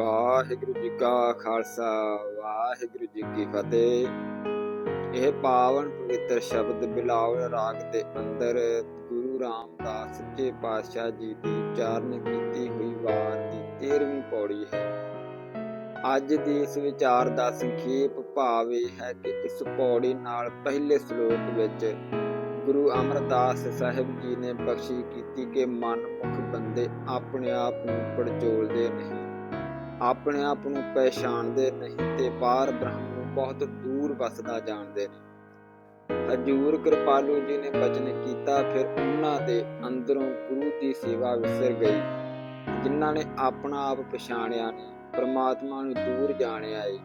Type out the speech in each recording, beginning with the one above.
ਵਾਹਿਗੁਰੂ ਜੀ ਕਾ ਖਾਲਸਾ, ਵਾਹਿਗੁਰੂ ਜੀ ਕੀ ਫਤਿਹ। ਇਹ ਪਾਵਨ ਪਵਿੱਤਰ ਸ਼ਬਦ ਬਿਲਾਵਲ ਰਾਗ ਦੇ ਅੰਦਰ ਗੁਰੂ ਰਾਮਦਾਸ ਸੱਚੇ ਪਾਤਸ਼ਾਹ ਜੀ ਦੀ ਚਾਰਨ ਕੀਤੀ ਹੋਈ ਵਾਰ ਦੀ 13ਵੀਂ ਪੌੜੀ ਹੈ। ਅੱਜ ਦੀ ਇਸ ਵਿਚਾਰ ਦਾ ਸੰਖੇਪ ਭਾਵ ਇਹ ਹੈ ਕਿ ਇਸ ਪੌੜੀ ਨਾਲ ਪਹਿਲੇ ਸ਼ਲੋਕ ਵਿੱਚ ਗੁਰੂ ਅਮਰਦਾਸ ਸਾਹਿਬ ਜੀ ਨੇ ਬਖਸ਼ੀ ਕੀਤੀ ਕਿ ਮਨਮੁਖ ਬੰਦੇ ਆਪਣੇ ਆਪ ਨੂੰ ਪੜਚੋਲਦੇ ਨਹੀਂ। ਆਪਣੇ ਆਪ ਨੂੰ ਪਛਾਣਦੇ ਨਹੀਂ ਤੇ ਬਾਹਰ ਬ੍ਰਹਮ ਨੂੰ ਬਹੁਤ ਦੂਰ ਵਸਦਾ ਜਾਣਦੇ ਨੇ। ਹਜੂਰ ਕਿਰਪਾਲੂ ਜੀ ਨੇ ਬਚਨ ਕੀਤਾ, ਫਿਰ ਉਹਨਾਂ ਦੇ ਅੰਦਰੋਂ ਗੁਰੂ ਦੀ ਸੇਵਾ ਵਿਸਰ ਗਈ, ਜਿਨ੍ਹਾਂ ਨੇ ਆਪਣਾ ਆਪ ਪਛਾਣਿਆ ਨਹੀਂ, ਪ੍ਰਮਾਤਮਾ ਨੂੰ ਦੂਰ ਜਾਣਿਆ ਏ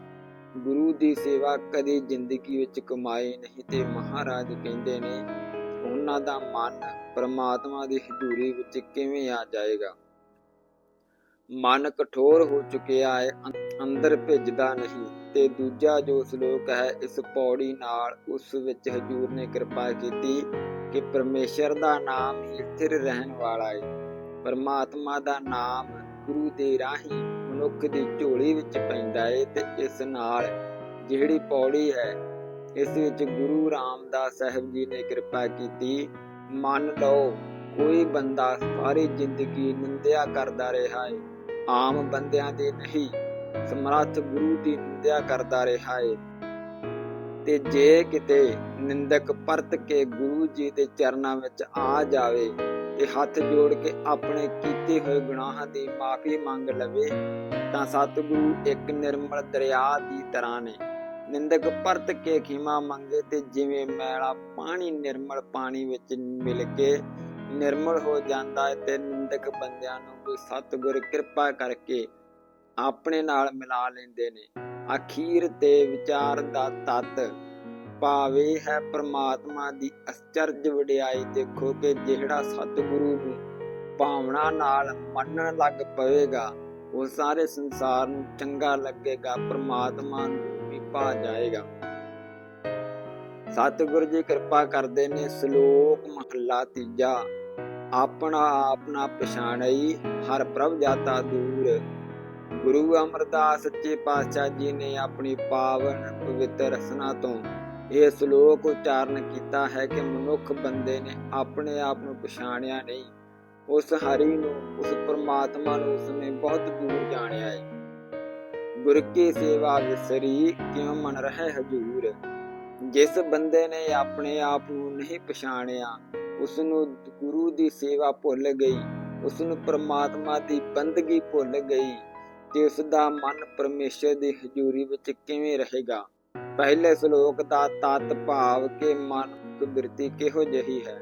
ਗੁਰੂ ਦੀ ਸੇਵਾ ਕਦੇ ਜ਼ਿੰਦਗੀ ਵਿੱਚ ਕਮਾਈ ਨਹੀਂ ਤੇ ਮਹਾਰਾਜ ਕਹਿੰਦੇ ਨੇ, ਉਹਨਾਂ ਦਾ ਮਨ ਪ੍ਰਮਾਤਮਾ ਦੀ ਹਜ਼ੂਰੀ ਵਿੱਚ ਕਿਵੇਂ ਆ ਜਾਏਗਾ? ਮਨ ਕਠੋਰ ਹੋ ਚੁੱਕਿਆ ਹੈ ਅੰਦਰ ਭਿੱਜਦਾ ਨਹੀਂ। ਤੇ ਦੂਜਾ ਜੋ ਸ਼ਲੋਕ ਹੈ, ਇਸ ਪੌੜੀ ਨਾਲ ਉਸ ਵਿੱਚ ਹਜੂਰ ਨੇ ਕਿਰਪਾ ਕੀਤੀ ਕਿ ਪਰਮੇਸ਼ਰ ਦਾ ਨਾਮ ਹੀ ਸਥਿਰ ਰਹਿਣ ਵਾਲਾ ਹੈ ਪਰਮਾਤਮਾ ਦਾ ਨਾਮ ਗੁਰੂ ਦੇ ਰਾਹੀਂ ਮਨੁੱਖ ਦੀ ਝੋਲੀ ਵਿੱਚ ਪੈਂਦਾ ਹੈ ਤੇ ਇਸ ਨਾਲ ਜਿਹੜੀ ਪੌੜੀ ਹੈ, ਇਸ ਵਿੱਚ ਗੁਰੂ ਰਾਮਦਾਸ ਸਾਹਿਬ ਜੀ ਨੇ ਕਿਰਪਾ ਕੀਤੀ, ਮੰਨ ਲਓ, ਕੋਈ ਬੰਦਾ ਸਾਰੀ ਜ਼ਿੰਦਗੀ ਨਿੰਦਿਆ ਕਰਦਾ ਰਿਹਾ ਹੈ ਆਮ ਬੰਦਿਆਂ ਦੇ ਨਹੀਂ, ਸਮਰੱਥ ਗੁਰੂ ਦੀ ਨਿੰਦਿਆ ਕਰਦਾ ਰਿਹਾ ਹੈ ਤੇ ਜੇ ਕਿਤੇ ਨਿੰਦਕ ਪਰਤ ਕੇ ਗੁਰੂ ਜੀ ਦੇ ਚਰਨਾਂ ਵਿੱਚ ਆ ਜਾਵੇ ਤੇ ਹੱਥ ਜੋੜ ਕੇ ਆਪਣੇ ਕੀਤੇ ਹੋਏ ਗੁਨਾਹਾਂ ਦੀ ਮਾਫੀ ਮੰਗ ਲਵੇ, ਤਾਂ ਸਤਿਗੁਰੂ ਇੱਕ ਨਿਰਮਲ ਦਰਿਆ ਦੀ ਤਰ੍ਹਾਂ ਨੇ। ਨਿੰਦਕ ਪਰਤ ਕੇ ਖਿਮਾ ਮੰਗੇ ਤੇ ਜਿਵੇਂ ਮੈਲਾ ਪਾਣੀ ਨਿਰਮਲ ਪਾਣੀ ਵਿੱਚ ਮਿਲ ਕੇ ਨਿਰਮਲ ਹੋ ਜਾਂਦਾ ਹੈ ਤੇ ਨਿੰਦਕ ਬੰਦਿਆਂ ਨੂੰ ਵੀ ਸਤਿਗੁਰ ਕਿਰਪਾ ਕਰਕੇ ਆਪਣੇ ਨਾਲ ਮਿਲਾ ਲੈਂਦੇ ਨੇ। ਅਖੀਰ ਤੇ ਵਿਚਾਰ ਦਾ ਤਤ ਭਾਵੇ ਹੈ ਪ੍ਰਮਾਤਮਾ ਦੀ ਅਚਰਜ ਵਡਿਆਈ ਦੇਖੋ ਕਿ ਜਿਹੜਾ ਸਤਿਗੁਰੂ ਨੂੰ ਭਾਵਨਾ ਨਾਲ ਮੰਨਣ ਲੱਗ ਪਵੇਗਾ, ਉਹ ਸਾਰੇ ਸੰਸਾਰ ਨੂੰ ਚੰਗਾ ਲੱਗੇਗਾ, ਪ੍ਰਮਾਤਮਾ ਨੂੰ ਵੀ ਭਾ ਜਾਏਗਾ। ਸਤਿਗੁਰੂ ਜੀ ਕਿਰਪਾ ਕਰਦੇ ਨੇ, ਸ਼ਲੋਕ ਮਹੱਲਾ ਤੀਜਾ। ਆਪਣਾ ਆਪਣਾ ਪਛਾਣਈ, ਹਰ ਪ੍ਰਭ ਜਾਤਾ ਦੂਰ। ਗੁਰੂ ਅਮਰਦਾਸ ਸੱਚੇ ਪਾਤਸ਼ਾਹ ਜੀ ਨੇ ਆਪਣੀ ਪਾਵਨ ਪਵਿੱਤਰ ਰਸਨਾ ਤੋਂ ਇਹ ਸ਼ਲੋਕ ਉਚਾਰਨ ਕੀਤਾ ਹੈ ਕਿ ਮਨੁੱਖ ਬੰਦੇ ਨੇ ਆਪਣੇ ਆਪ ਨੂੰ ਪਛਾਣਿਆ ਨਹੀਂ। ਉਸ ਹਰੀ ਨੂੰ, ਉਸ ਪ੍ਰਮਾਤਮਾ ਨੂੰ ਉਸਨੇ ਬਹੁਤ ਦੂਰ ਜਾਣਿਆ ਹੈ ਗੁਰ ਕੀ ਸੇਵਾ ਵਿਸਰੀ, ਕਿਉਂ ਮਨ ਰਹੇ ਹਜੂਰ? ਜਿਸ ਬੰਦੇ ਨੇ ਆਪਣੇ ਆਪ ਨੂੰ ਨਹੀਂ ਪਛਾਣਿਆ ਉਸ ਨੂੰ ਗੁਰੂ ਦੀ ਸੇਵਾ ਭੁੱਲ ਗਈ। ਉਸ ਨੂੰ ਪ੍ਰਮਾਤਮਾ ਦੀ ਬੰਦਗੀ ਭੁੱਲ ਗਈ ਤੇ ਉਸ ਦਾ ਮਨ ਪਰਮੇਸ਼ਰ ਦੀ ਹਜ਼ੂਰੀ ਵਿੱਚ ਕਿਵੇਂ ਰਹੇਗਾ? ਪਹਿਲੇ ਸ਼ਲੋਕ ਦਾ ਤਤ ਭਾਵ ਕੇ ਮਨ ਬਿਰਤੀ ਕਿਹੋ ਜਹੀ ਹੈ?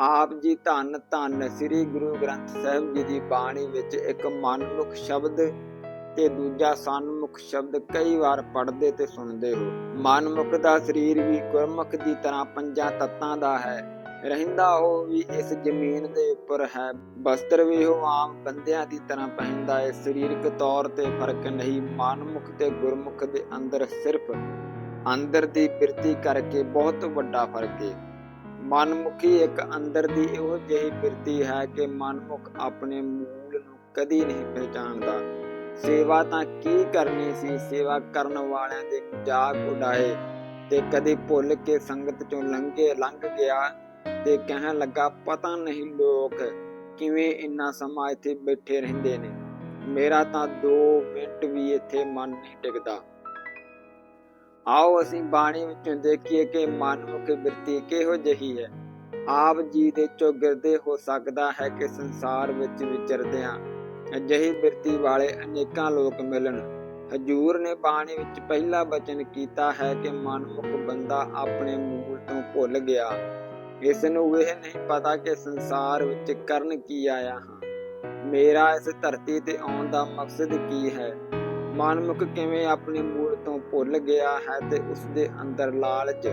ਆਪ ਜੀ ਧੰਨ ਧੰਨ ਸ੍ਰੀ ਗੁਰੂ ਗ੍ਰੰਥ ਸਾਹਿਬ ਜੀ ਦੀ ਬਾਣੀ ਵਿੱਚ ਇੱਕ ਮਨਮੁਖ ਸ਼ਬਦ ਤੇ ਦੂਜਾ ਸਨਮੁਖ ਸ਼ਬਦ ਕਈ ਵਾਰ ਪੜ੍ਹਦੇ ਤੇ ਸੁਣਦੇ ਹੋ। ਮਨਮੁਖ ਦਾ ਸਰੀਰ ਵੀ ਗੁਰਮੁਖ ਦੀ ਤਰ੍ਹਾਂ ਪੰਜਾਂ ਤੱਤਾਂ ਦਾ ਹੈ। ਰਹਿੰਦਾ ਉਹ ਵੀ ਇਸ ਜ਼ਮੀਨ ਦੇ ਉੱਪਰ ਹੈ। ਬਸਤਰ ਵੀ ਉਹ ਆਮ ਬੰਦਿਆਂ ਦੀ ਤਰ੍ਹਾਂ ਪਹਿਨਦਾ ਹੈ। ਸਰੀਰਕ ਤੌਰ ਤੇ ਫ਼ਰਕ ਨਹੀਂ, ਮਨਮੁਖ ਤੇ ਗੁਰਮੁਖ ਦੇ ਅੰਦਰ ਸਿਰਫ ਅੰਦਰ ਦੀ ਬਿਰਤੀ ਕਰਕੇ ਬਹੁਤ ਵੱਡਾ ਫ਼ਰਕ ਹੈ ਮਨਮੁਖੀ ਇੱਕ ਅੰਦਰ ਦੀ ਇਹੋ ਜਿਹੀ ਬਿਰਤੀ ਹੈ ਕਿ ਮਨਮੁਖ ਆਪਣੇ ਮੂਲ ਨੂੰ ਕਦੀ ਨਹੀਂ ਪਹਿਚਾਣਦਾ। ਸੇਵਾ ਤਾਂ ਕੀ ਕਰਨੀ ਸੀ? ਸੇਵਾ ਕਰਨ ਵਾਲਿਆਂ ਦੇ ਮਜ਼ਾਕ ਉਡਾਏ ਤੇ ਕਦੇ ਭੁੱਲ ਕੇ ਸੰਗਤ ਚੋਂ ਲੰਘੇ, ਲੰਘ ਗਿਆ। ਤੇ ਕਹਿਣ ਲੱਗਾ, ਪਤਾ ਨਹੀਂ ਲੋਕ ਕਿਵੇਂ ਇੰਨਾ ਸਮਾਂ ਇੱਥੇ ਬੈਠੇ ਰਹਿੰਦੇ ਨੇ। ਮੇਰਾ ਤਾਂ 2 ਮਿੰਟ ਵੀ ਇੱਥੇ ਮਨ ਨਹੀਂ ਟਿਕਦਾ। ਆਓ ਅਸੀਂ ਬਾਣੀ ਵਿੱਚੋਂ ਦੇਖੀਏ ਕਿ ਮਨਮੁਖ ਬਿਰਤੀ ਕਿਹੋ ਜਿਹੀ ਹੈ। ਆਪ ਜੀ ਦੇ ਚੋਗਿਰਦੇ ਹੋ ਸਕਦਾ ਹੈ ਕਿ ਸੰਸਾਰ ਵਿੱਚ ਵਿਚਰਦਿਆਂ ਅਜਿਹੀ ਬਿਰਤੀ ਵਾਲੇ ਅਨੇਕਾਂ ਲੋਕ ਮਿਲਣ। ਹਜੂਰ ਨੇ ਬਾਣੀ ਵਿੱਚ ਪਹਿਲਾ ਬਚਨ ਕੀਤਾ ਹੈ ਕਿ ਮਨਮੁਖ ਬੰਦਾ ਆਪਣੇ ਮੂਲ ਤੋਂ ਭੁੱਲ ਗਿਆ। ਇਸ ਨੂੰ ਇਹ ਨਹੀਂ ਪਤਾ ਕਿ ਸੰਸਾਰ ਵਿੱਚ ਕਰਨ ਕੀ ਆਇਆ ਹਾਂ। ਮੇਰਾ ਇਸ ਧਰਤੀ ਤੇ ਆਉਣ ਦਾ ਮਕਸਦ ਕੀ ਹੈ? ਮਨਮੁਖ ਕਿਵੇਂ ਆਪਣੇ ਮੂਲ ਤੋਂ ਭੁੱਲ ਗਿਆ ਹੈ ਤੇ ਉਸ ਦੇ ਅੰਦਰ ਲਾਲਚ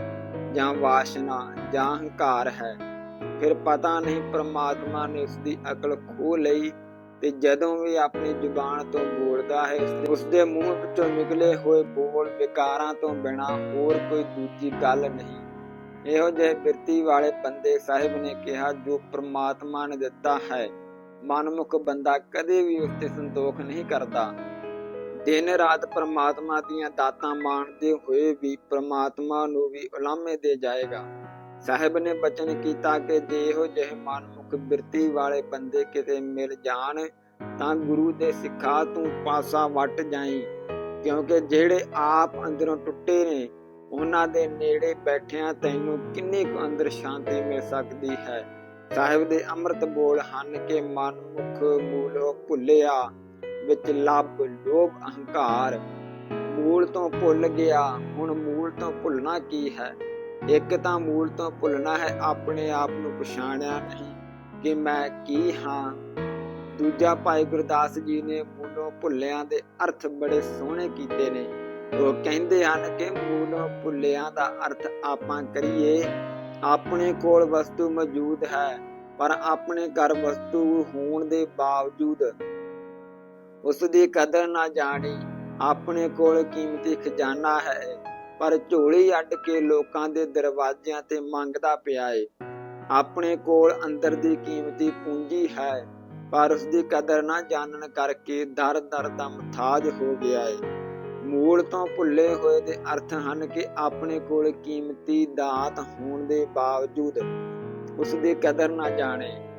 ਜਾਂ ਵਾਸ਼ਨਾ ਜਾਂ ਹੰਕਾਰ ਹੈ? ਫਿਰ ਪਤਾ ਨਹੀਂ ਪ੍ਰਮਾਤਮਾ ਨੇ ਉਸ ਦੀ ਅਕਲ ਖੋ ਲਈ ਤੇ ਜਦੋਂ ਵੀ ਆਪਣੀ ਜ਼ੁਬਾਨ ਤੋਂ ਬੋਲਦਾ ਹੈ ਉਸ ਦੇ ਮੂੰਹ ਵਿੱਚੋਂ ਨਿਕਲੇ ਹੋਏ ਬੋਲ ਵਿਕਾਰਾਂ ਤੋਂ ਬਿਨਾ ਹੋਰ ਕੋਈ ਦੂਜੀ ਗੱਲ ਨਹੀਂ। ਇਹੋ ਜਿਹੇ ਬਿਰਤੀ ਵਾਲੇ ਬੰਦੇ ਸਾਹਿਬ ਨੇ ਕਿਹਾ ਜੋ ਪ੍ਰਮਾਤਮਾ ਨੇ ਦਿੱਤਾ ਹੈ। ਮਨਮੁਖ ਬੰਦਾ ਕਦੇ ਵੀ ਉਸ ਤੇ ਸੰਤੋਖ ਨਹੀਂ ਕਰਦਾ। ਦਿਨ ਰਾਤ ਪ੍ਰਮਾਤਮਾ ਦੀਆਂ ਦਾਤਾਂ ਮਾਣਦੇ ਹੋਏ ਵੀ ਪ੍ਰਮਾਤਮਾ ਨੂੰ ਵੀ ਉਲਾਮੇ ਦੇ ਜਾਏਗਾ। ਸਾਹਿਬ ਨੇ ਬਚਨ ਕੀਤਾ ਕਿ ਜੇ ਇਹੋ ਜਿਹੇ ਮਨਮੁਖ ਬਿਰਤੀ ਵਾਲੇ ਬੰਦੇ ਕਿਤੇ ਮਿਲ ਜਾਣ, ਤਾਂ ਗੁਰੂ ਦੇ ਸਿੱਖਾ ਤੂੰ ਪਾਸਾ ਵੱਟ ਜਾਈ। ਕਿਉਂਕਿ ਜਿਹੜੇ ਆਪ ਅੰਦਰੋਂ ਟੁੱਟੇ ਨੇ ਉਹਨਾਂ ਦੇ ਨੇੜੇ ਬੈਠਿਆਂ ਤੈਨੂੰ ਕਿੰਨੀ ਕੁ ਅੰਦਰ ਸ਼ਾਂਤੀ ਮਿਲ ਸਕਦੀ ਹੈ? ਸਾਹਿਬ ਦੇ ਅੰਮ੍ਰਿਤ ਬੋਲ ਹਨ ਕਿ ਮਨ ਮਨਮੁਖ ਮੂਲੋ ਭੁੱਲਿਆ, ਵਿੱਚ ਲੱਭ ਲੋਭ ਅਹੰਕਾਰ। ਮੂਲ ਤੋਂ ਭੁੱਲ ਗਿਆ, ਹੁਣ ਮੂਲ ਤੋਂ ਭੁੱਲਣਾ ਕੀ ਹੈ? ਇੱਕ ਤਾਂ ਮੂਲ ਤੋਂ ਭੁੱਲਣਾ ਹੈ ਆਪਣੇ ਆਪ ਨੂੰ ਪਛਾਣਿਆ ਨਹੀਂ ਕਿ ਮੈਂ ਕੀ ਹਾਂ। ਦੂਜਾ ਭਾਈ ਗੁਰਦਾਸ ਜੀ ਨੇ ਮੂਲੋਂ ਭੁੱਲਿਆਂ ਦੇ ਅਰਥ ਬੜੇ ਸੋਹਣੇ ਕੀਤੇ ਨੇ। ਉਹ ਕਹਿੰਦੇ ਹਨ ਕਿ ਮੂਲੋਂ ਭੁੱਲਿਆਂ ਦਾ ਅਰਥ ਆਪਾਂ ਕਰੀਏ, ਆਪਣੇ ਕੋਲ ਵਸਤੂ ਮੌਜੂਦ ਹੈ, ਪਰ ਆਪਣੇ ਘਰ ਵਸਤੂ ਹੋਣ ਦੇ ਬਾਵਜੂਦ ਉਸ ਦੀ ਕਦਰ ਨਾ ਜਾਣੀ, ਆਪਣੇ ਕੋਲ ਕੀਮਤੀ ਖਜ਼ਾਨਾ ਹੈ, ਪਰ ਝੋਲੀ ਅੱਡ ਕੇ ਲੋਕਾਂ ਦੇ ਦਰਵਾਜ਼ਿਆਂ ਤੇ ਮੰਗਦਾ ਪਿਆ ਏ। ਆਪਣੇ ਕੋਲ ਅੰਦਰ ਦੀ ਕੀਮਤੀ ਪੂੰਜੀ ਹੈ, ਪਰ ਉਸ ਦੀ ਕਦਰ ਨਾ ਜਾਣਨ ਕਰਕੇ ਦਰ ਦਰ ਦਾ ਮਥਾਜ ਹੋ ਗਿਆ ਏ। ਮੂਲ ਤੋਂ ਭੁੱਲੇ ਹੋਏ ਦੇ ਅਰਥ ਹਨ ਕਿ ਆਪਣੇ ਕੋਲ ਕੀਮਤੀ ਦਾਤ ਹੋਣ ਦੇ ਬਾਵਜੂਦ ਉਸ ਦੀ ਕਦਰ ਨਾ ਜਾਣੇ।